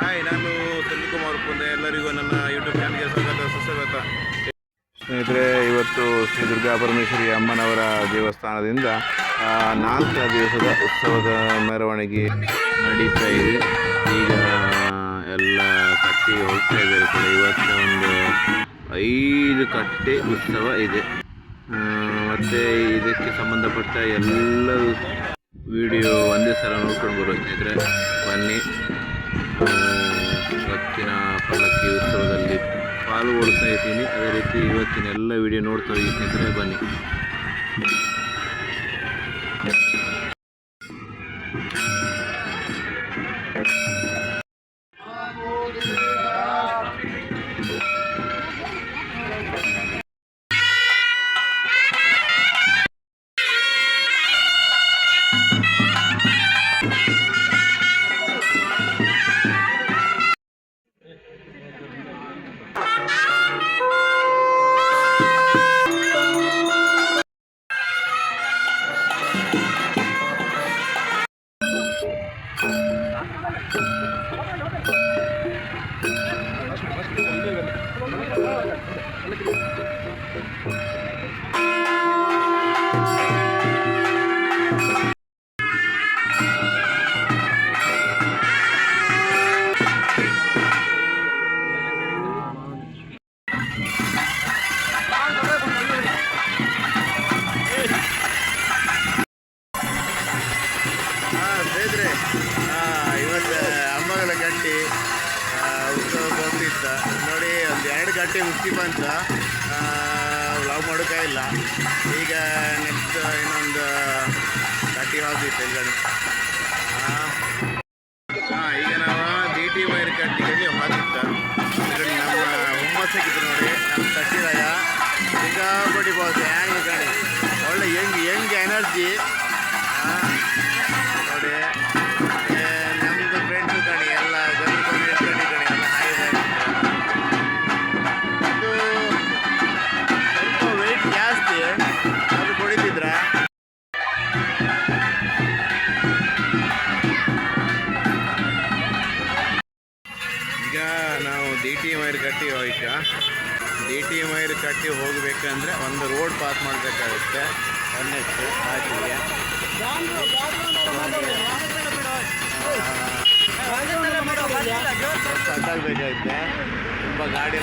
Hi, ನಾನು ಕುಮಾರ್ ಪುಂದೆ. ಎಲ್ಲರಿಗೂ ನನ್ನ ಯೂಟ್ಯೂಬ್ ಚಾನಲ್ಗೆ ಸ್ವಾಗತ, ಸುಸ್ವಾಗತ. ಸ್ನೇಹಿತರೆ, ಇವತ್ತು ಶ್ರೀ ದುರ್ಗಾ ಪರಮೇಶ್ವರಿ ಅಮ್ಮನವರ ದೇವಸ್ಥಾನದಿಂದ ನಾಲ್ಕು ದಿವಸದ ಉತ್ಸವದ ಮೆರವಣಿಗೆ ನಡೀತಾ ಇದೆ. ಈಗ ಎಲ್ಲ ಕಟ್ಟಿ ಹೋಗ್ತಾ ಇದ್ದಾರೆ ಕೂಡ. ಇವತ್ತು ಒಂದು ಐದು ಕಟ್ಟೆ ಉತ್ಸವ ಇದೆ. ಮತ್ತು ಇದಕ್ಕೆ ಸಂಬಂಧಪಟ್ಟ ಎಲ್ಲ ವಿಡಿಯೋ ಒಂದೇ ಸಲ ನೋಡ್ಕೊಂಡು ಬರುವ ಸ್ನೇಹಿತರೆ. ಬನ್ನಿ. ಪಾಲ್ಗೊಳ್ತಾ ಇದ್ದೀನಿ. ಅದೇ ರೀತಿ ಇವತ್ತಿನ ಎಲ್ಲ ವಿಡಿಯೋ ನೋಡ್ತಾ ಹೋಗಿ ಸ್ನೇಹಿತರೆ ಬನ್ನಿ. Look at this. ಗಂಟೆ ಮುಕ್ತಿ ಬಂತ ಲವ್ ಮಾಡೋಕೆ ಇಲ್ಲ. ಈಗ ನೆಕ್ಸ್ಟ್ ಇನ್ನೊಂದು ತರ್ಟಿ ಹೌಸ್ ಇತ್ತು ಇಲ್ಲಿ ಹಾಂ ಈಗ ನಾವು ಡಿ ಟಿ ವೈರ್ ಕಟ್ಟಿಗೆ ಹೋಗಿತ್ತ ನಮ್ಮ ನಮ್ಮ ಹುಮ್ಮಸ್ಸಾಗಿತ್ತು ನೋಡಿ, ನಮ್ಮ ಕಟ್ಟಿದಾಗ ಸಿಕ್ಕಾಪಟ್ಟಿ ಬಾಸ್ ಹ್ಯಾಂಗ್ ಕಣಿ ಒಳ್ಳೆ ಹೆಂಗೆ ಹೆಂಗೆ ಎನರ್ಜಿ ಪಾಸ್ ಮಾಡಬೇಕಾಗುತ್ತೆ. ಎನ್ ಎಚ್ ಹಾಕಿಗೆ ಕಟ್ಟಾಗಬೇಕಾಗುತ್ತೆ ತುಂಬ ಗಾಡಿ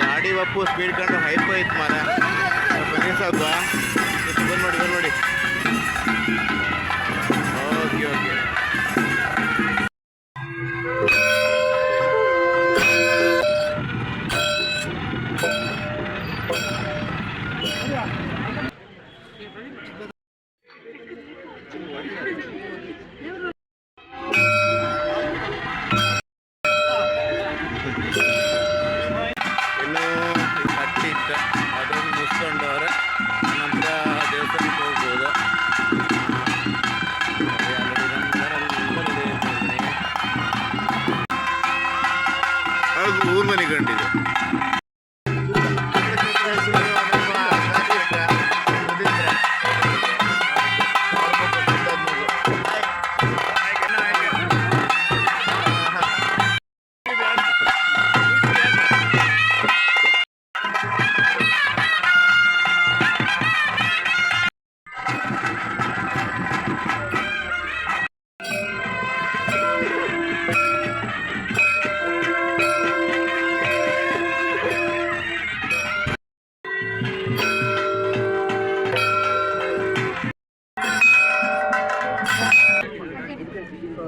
ಗಾಡಿ ಒಪ್ಪು ಸ್ಪೀಡ್ ಕಂಡು ಹೈಪ್ ಐತೆ ಮಾರ ಸ್ವಲ್ಪ ನಿಲ್ಸಲ್ವಾ ಬಂದು ಮಾಡಿ ಬಂದು ಮಾಡಿ ಕೂರ್ಮನಿಗೊಂಡಿದೆ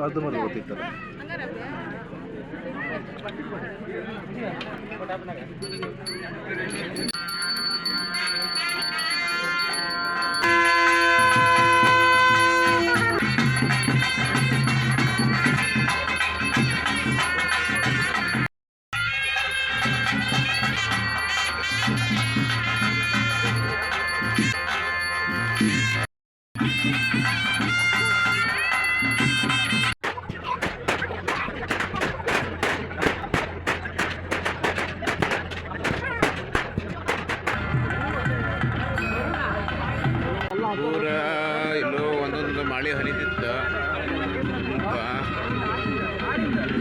ಅದು ಮಾಡಿ ಗೊತ್ತಿತ್ತಲ್ಲ ಕೊಟ್ಟಾಪನಾಗ ದೂರ ಇಲ್ಲೋ ಒಂದೊಂದು ಮಳೆ ಹರಿದಿತ್ತು.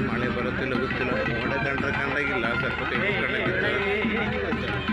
ಮಳೆ ಬರುತ್ತಿಲ್ಲ ಗೊತ್ತಿಲ್ಲ. ಮೋಡ ಕಂಡ್ರೆ ಕಂಡಾಗಿಲ್ಲ. ಸ್ವಲ್ಪ ತೆಗೆದು ಕಂಡಾಗಿತ್ತು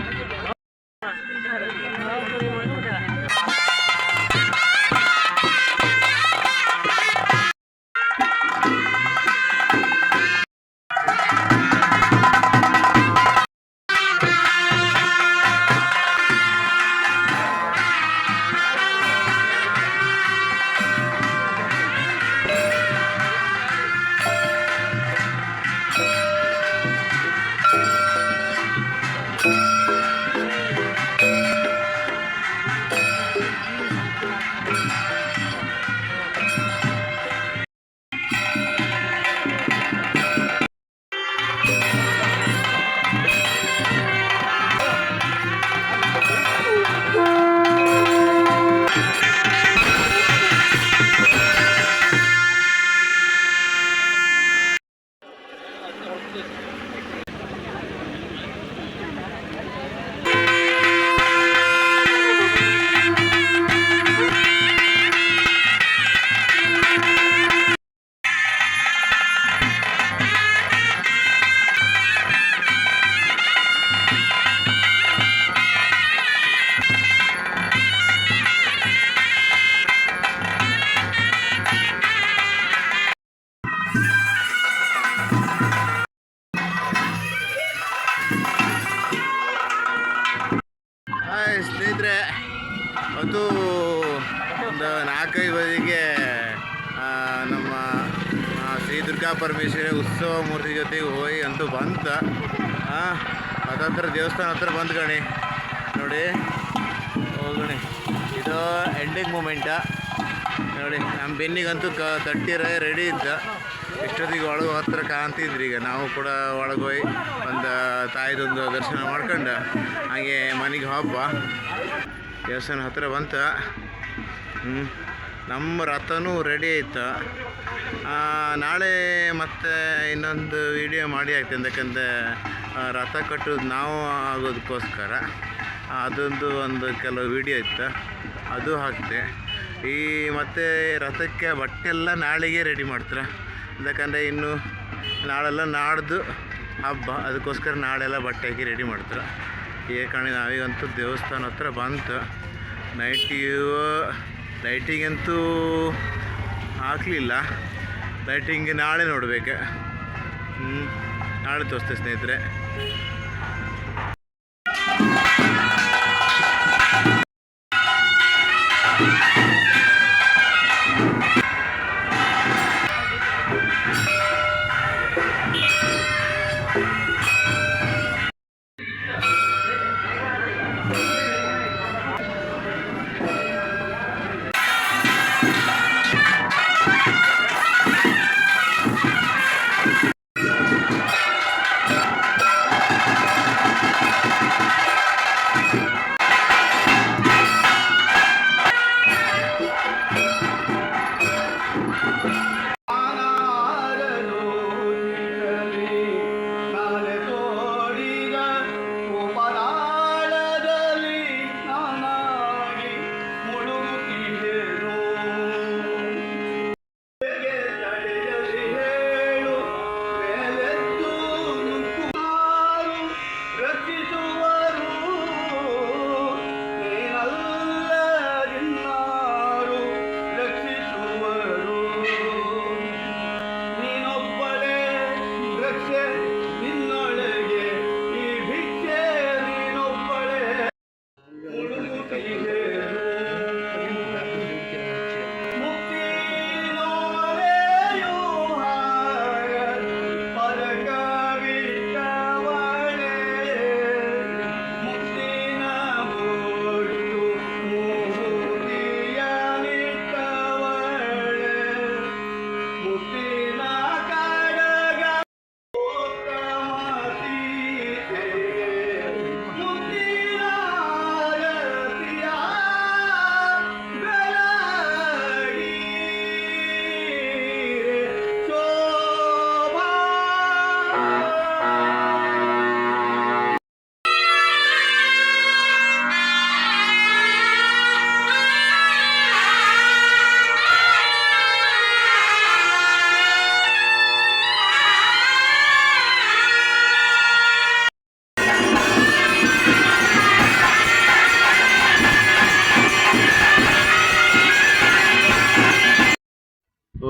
ಪರಮೇಶ್ವರಿ ಉತ್ಸವ ಮೂರ್ತಿ ಜೊತೆಗೆ ಹೋಗಿ ಅಂತೂ ಬಂತ ಅದತ್ರ ದೇವಸ್ಥಾನ ಹತ್ರ ಬಂದು ಗಣಿ ನೋಡಿ, ಹೋಗಣಿ. ಇದು ಎಂಡಿಂಗ್ ಮೂಮೆಂಟ ನೋಡಿ ನಮ್ಮ ಬೆನ್ನಿಗಂತೂ ಕ, ತಟ್ಟಿರ ರೆಡಿ ಇದ್ದ. ಎಷ್ಟೊತ್ತಿಗೆ ಒಳಗೆ ಹತ್ರ ಕಾಣ್ತಿದ್ರಿ ಈಗ. ನಾವು ಕೂಡ ಒಳಗೆ ಹೋಗಿ ಒಂದು ತಾಯಿದೊಂದು ದರ್ಶನ ಮಾಡ್ಕೊಂಡು. ಹಾಗೆ ಮನೆಗೆ ಹಬ್ಬ ದೇವಸ್ಥಾನ ಹತ್ತಿರ ಬಂತ. ಹ್ಞೂ ನಮ್ಮ ರಥನೂ ರೆಡಿ ಆಯಿತು. ನಾಳೆ ಮತ್ತೆ ಇನ್ನೊಂದು ವಿಡಿಯೋ ಮಾಡಿ ಆಗ್ತದೆ ಯಾಕಂದರೆ ರಥ ಕಟ್ಟೋದು ನಾವು ಆಗೋದಕ್ಕೋಸ್ಕರ. ಅದೊಂದು ಒಂದು ಕೆಲವು ವಿಡಿಯೋ ಇತ್ತು. ಅದು ಹಾಕ್ತೆ. ಈ, ಮತ್ತು ರಥಕ್ಕೆ ಬಟ್ಟೆ ಎಲ್ಲ ನಾಳೆಗೆ ರೆಡಿ ಮಾಡ್ತಾರೆ? ಯಾಕಂದರೆ ಇನ್ನು ನಾಳೆಲ್ಲ ನಾಡ್ದು ಹಬ್ಬ. ಅದಕ್ಕೋಸ್ಕರ ನಾಳೆಲ್ಲ ಬಟ್ಟೆ ಹಾಕಿ ರೆಡಿ ಮಾಡ್ತಾರೆ? ಈ ನಾವೀಗಂತೂ ದೇವಸ್ಥಾನ ಹತ್ರ ಬಂತು. ನೈಟಿಯು ಲೈಟಿಂಗಂತೂ ಹಾಕಲಿಲ್ಲ. ಲೈಟಿಂಗ್ ನಾಳೆ ನೋಡಬೇಕು. ನಾಳೆ ತೋರಿಸ್ತೆ ಸ್ನೇಹಿತರೆ.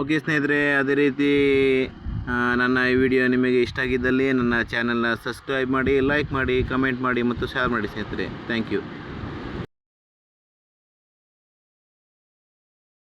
ಓಕೆ ಸ್ನೇಹಿತರೆ, ಅದೇ ರೀತಿ ನನ್ನ ಈ ವಿಡಿಯೋ ನಿಮಗೆ ಇಷ್ಟ ಆಗಿದ್ದಲ್ಲಿ ನನ್ನ ಚಾನಲ್ನ ಸಬ್ಸ್ಕ್ರೈಬ್ ಮಾಡಿ ಲೈಕ್ ಮಾಡಿ ಕಮೆಂಟ್ ಮಾಡಿ ಮತ್ತು ಶೇರ್ ಮಾಡಿ ಸ್ನೇಹಿತರೆ. Thank you